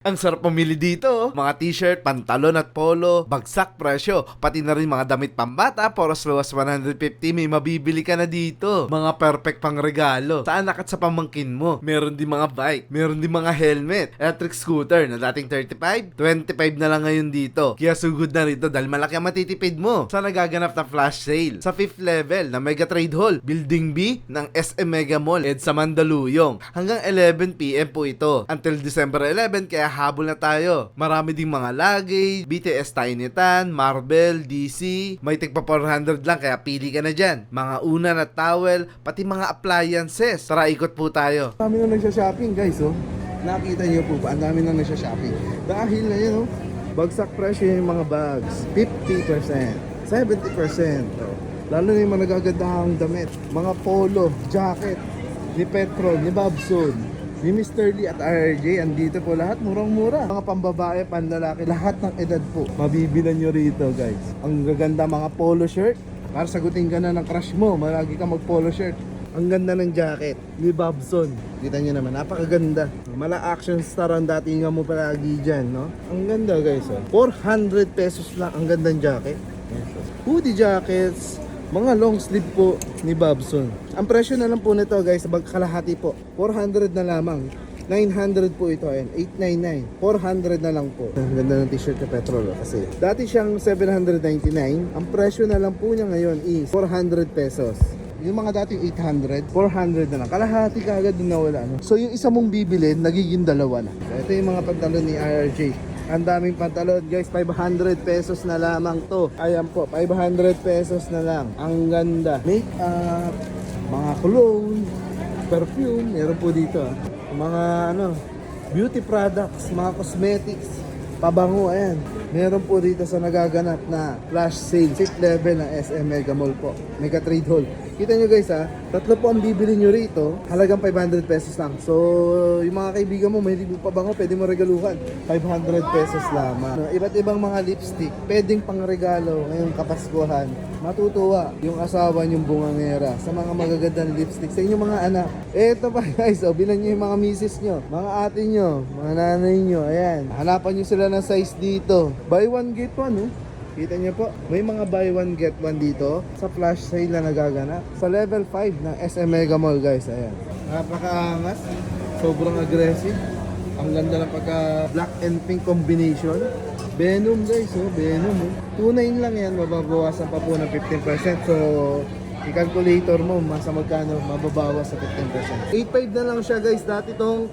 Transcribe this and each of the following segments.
Ang sarap pumili dito. oh. Mga t-shirt, pantalon at polo, bagsak presyo. Pati na rin mga damit pambata, poros luwas 150, may mabibili ka na dito. Mga perfect pang regalo. Sa anak at sa pamangkin mo. Meron din mga bike, meron din mga helmet, electric scooter na dating 35, 25 na lang ngayon dito. Kaya sugod na rito dahil malaki ang matitipid mo sa nagaganap na flash sale. Sa 5th level na Mega Trade Hall, Building B ng SM Mega Mall, EDSA Mandaluyong. Hanggang 11pm po ito. Until December 11, kaya habol na tayo. Marami ding mga luggage, BTS Tiny Tan, Marvel, DC. May tigpa 400 lang, kaya pili ka na dyan. Mga unan at towel, pati mga appliances. Tara, ikot po tayo. Dami na nagsha-shopping guys, oh. Nakita niyo po ba? Ang dami na nagsha-shopping. Dahil na yun, oh. Bagsak presyo yung mga bags. 50%, 70%. Oh. Lalo na yung mga nagagandahang damit. Mga polo, jacket, ni Petrol, ni Babson, ni Mr. Lee at RJ. Andito po lahat, murang-mura. Mga pambabae, panlalaki, lahat ng edad po. Mabibilan nyo rito guys. Ang gaganda mga polo shirt. Para sagutin ka na ng crush mo, malagi ka mag polo shirt. Ang ganda ng jacket ni Babson. Kita nyo naman, napakaganda. Mala action star ang datingan mo palagi dyan, no? Ang ganda guys, oh. 400 pesos lang ang gandang jacket. Oh. Hoodie jackets, mga long sleeve po ni Babson. Ang presyo na lang po nito guys, magkalahati po. 400 na lamang. 900 po ito, ayan. 899. 400 na lang po. Ang ganda ng t-shirt na petrol oh, kasi. Dati siyang 799. Ang presyo na lang po niya ngayon is 400 pesos. Yung mga dating 800, 400 na lang. Kalahati ka agad na nawala. No? So yung isa mong bibilin, nagiging dalawa na. Ito yung mga pantalon ni IRJ. Ang daming pantalon guys, 500 pesos na lamang to. Ayan po, 500 pesos na lang. Ang ganda. Make-up, mga cologne, perfume, meron po dito. Mga ano, beauty products, mga cosmetics, pabango, ayan. Meron po dito sa nagaganap na flash sale, 6th level ng SM Mega Mall po, Mega Trade Hall. Kita nyo guys ha, tatlo po ang bibili nyo rito, halagang 500 pesos lang. So, yung mga kaibigan mo, libo pa bango, pwede mo regaluhan. 500 pesos lamang. Iba't ibang mga lipstick, pwedeng pang regalo ngayong kapaskuhan. Matutuwa yung asawa nyong bungangera sa mga magagandang lipstick sa inyong mga anak. Eto pa guys, oh, bilan nyo yung mga misis nyo, mga ate nyo, mga nanay nyo, ayan. Hanapan nyo sila ng size dito. Buy one, get one, oh. Kita niyo po, may mga buy one get one dito sa flash sale na nagaganap. Sa level 5 ng SM Mega Mall guys, ayan. Napakaangas, sobrang aggressive. Ang ganda ng pagka black and pink combination. Venom guys, oh, Venom. Oh. Tunay lang yan, mababawasan pa po ng 15%. So, i-calculator mo, masa magkano, mababawas sa 15%. 8.5 na lang siya guys, dati tong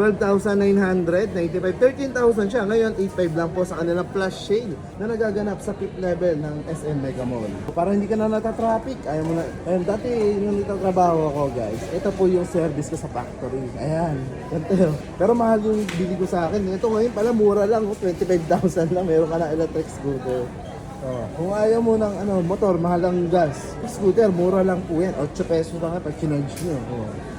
12,995. 13,000 siya. Ngayon, 8,500 lang po sa kanilang flash sale na nagaganap sa 5th level ng SM Mega Mall. Para hindi ka na natatraffic. Ayaw mo na. Ayun, dati nung nagtatrabaho ako guys, ito po yung service ko sa factory. Ayan. Ganito. Pero mahal yung bili ko sa akin. Ito ngayon pala mura lang. oh. 25,000 lang. Meron ka na electric scooter. Oh, kung ayaw mo ng ano, motor, mahal ang gas. Scooter, mura lang po yan. 8 pesos lang pag kinodge nyo. Oh.